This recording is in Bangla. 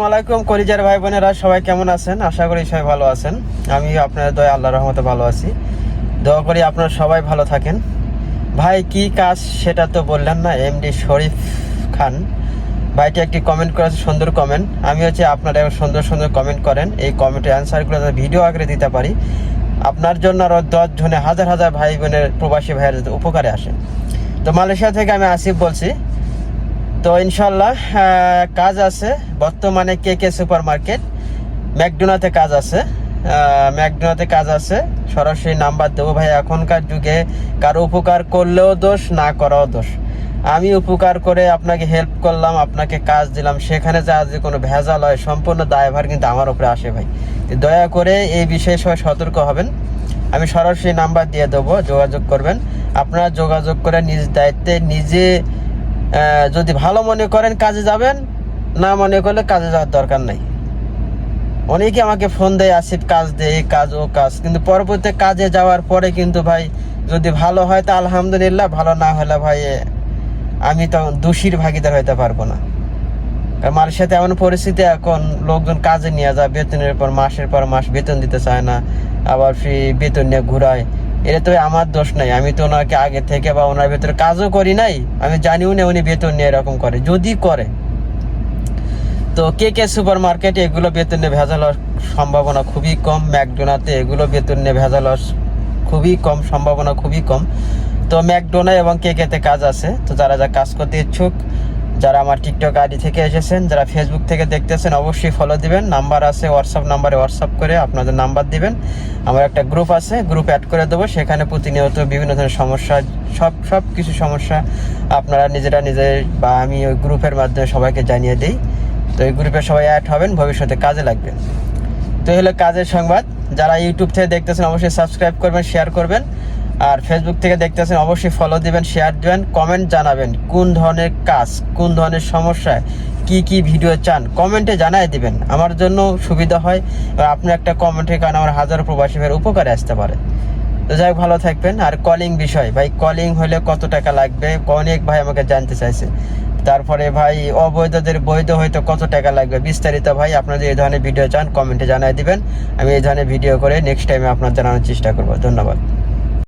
আলাইকুম, কলিজার ভাই বোনেরা সবাই কেমন আছেন? আশা করি সবাই ভালো আছেন। আমি আপনাদের দয়া আল্লাহ রহমতে ভালো আছি। দোয়া করি আপনারা সবাই ভালো থাকেন। ভাই, কি কাজ সেটা তো বললেন না, এমডি শরীফ খান। ভাইটি একটি কমেন্ট করেছে, সুন্দর কমেন্ট আমি হচ্ছে আপনারা সুন্দর সুন্দর কমেন্ট করেন। এই কমেন্টের অ্যান্সারগুলো ভিডিও আকারে দিতে পারি, আপনার জন্য আরও দশ জনে, হাজার হাজার ভাই বোনের প্রবাসী ভাইয়ের উপকারে আসে। তো মালয়েশিয়া থেকে আমি আসিফ বলছি। তো ইনশাল্লাহ কাজ আছে। বর্তমানে কে কে সুপার মার্কেট ম্যাকডোনাতে কাজ আছে। ম্যাকডোনাতে কাজ আছে। সরাসরি নাম্বার দেবো ভাই, এখনকার যুগে কারও উপকার করলেও দোষ, না করাও দোষ। আমি উপকার করে আপনাকে হেল্প করলাম, আপনাকে কাজ দিলাম। সেখানে যা যে কোনো ভেজাল হয়, সম্পূর্ণ দায়ভার কিন্তু আমার উপরে আসে ভাই। দয়া করে এই বিষয়ে সবাই সতর্ক হবেন। আমি সরাসরি নাম্বার দিয়ে দেবো, যোগাযোগ করবেন। আপনারা যোগাযোগ করে নিজ দায়িত্বে নিজে যদি ভালো মনে করেন কাজে যাবেন, না মনে করলে কাজে যাওয়ার দরকার নাই। অনেকে আমাকে ফোন দেয়, আসিফ, কাজ দে কাজ, ও কাজ। কিন্তু পরবর্তী কাজে যাওয়ার পরে কিন্তু ভাই, যদি ভালো হয় তা আলহামদুলিল্লাহ, ভালো না হলে ভাই, আমি তখন দোষীর ভাগিদার হইতে পারব না। কারণ মালয়েশিয়াতে এমন পরিস্থিতি, এখন লোকজন কাজে নিয়ে যায়, বেতনের পর, মাসের পর মাস বেতন দিতে চায় না, আবার ফ্রি বেতন নিয়ে ঘুরায়। এটা তো আমার দোষ নাই, আমি তো ওনাকে আগে থেকে বা ওনার ভেতরে কাজও করি নাই, আমি জানিও না উনি বেতন নিয়ে এরকম করে, যদি করে। তো কে কে সুপার মার্কেটে এগুলো বেতন নিয়ে ভেজাল সম্ভাবনা খুবই কম, ম্যাকডোনাতে এগুলো বেতন নিয়ে ভেজাল খুবই কম, সম্ভাবনা খুবই কম। তো ম্যাকডোনা এবং কে কেতে কাজ আছে, তো যারা যা কাজ করতে ইচ্ছুক যারা আমার টিকটক আইডি থেকে এসেছেন, যারা ফেসবুক থেকে দেখতেছেন, অবশ্যই ফলো দিবেন। নাম্বার আছে হোয়াটসঅ্যাপ নাম্বারে হোয়াটসঅ্যাপ করে আপনাদের নাম্বার দিবেন। আমার একটা গ্রুপ আছে গ্রুপ অ্যাড করে দেবো। সেখানে প্রতিনিয়ত বিভিন্ন ধরনের সমস্যা, সব সব কিছু সমস্যা আপনারা নিজেরা নিজের বা আমি ওই গ্রুপের মাধ্যমে সবাইকে জানিয়ে দিই। তো এই গ্রুপে সবাই অ্যাড হবেন, ভবিষ্যতে কাজে লাগবে। তো হলো কাজের সংবাদ। যারা ইউটিউব থেকে দেখতেছেন, অবশ্যই সাবস্ক্রাইব করবেন শেয়ার করবেন। আর ফেসবুক থেকে দেখতেছেন, অবশ্যই ফলো দিবেন শেয়ার দিবেন কমেন্ট জানাবেন কোন ধরনের কাজ, কোন ধরনের সমস্যায় কি কি ভিডিও চান কমেন্টে জানাই দিবেন। আমার জন্য সুবিধা হয় আপনি একটা কমেন্টের কারণে আমার হাজারো প্রবাসী উপকারে আসতে পারে। তো যাই ভালো থাকবেন। আর কলিং বিষয়, ভাই কলিং হলে কত টাকা লাগবে? অনেক ভাই আমাকে জানতে চাইছে। তারপরে ভাই, অবৈধদের বৈধ হয়তো কত টাকা লাগবে? বিস্তারিত ভাই, আপনাদের এই ধরনের ভিডিও চান কমেন্টে জানাই দিবেন। আমি এই ধরনের ভিডিও করে নেক্সট টাইমে আপনার জানানোর চেষ্টা করব। ধন্যবাদ।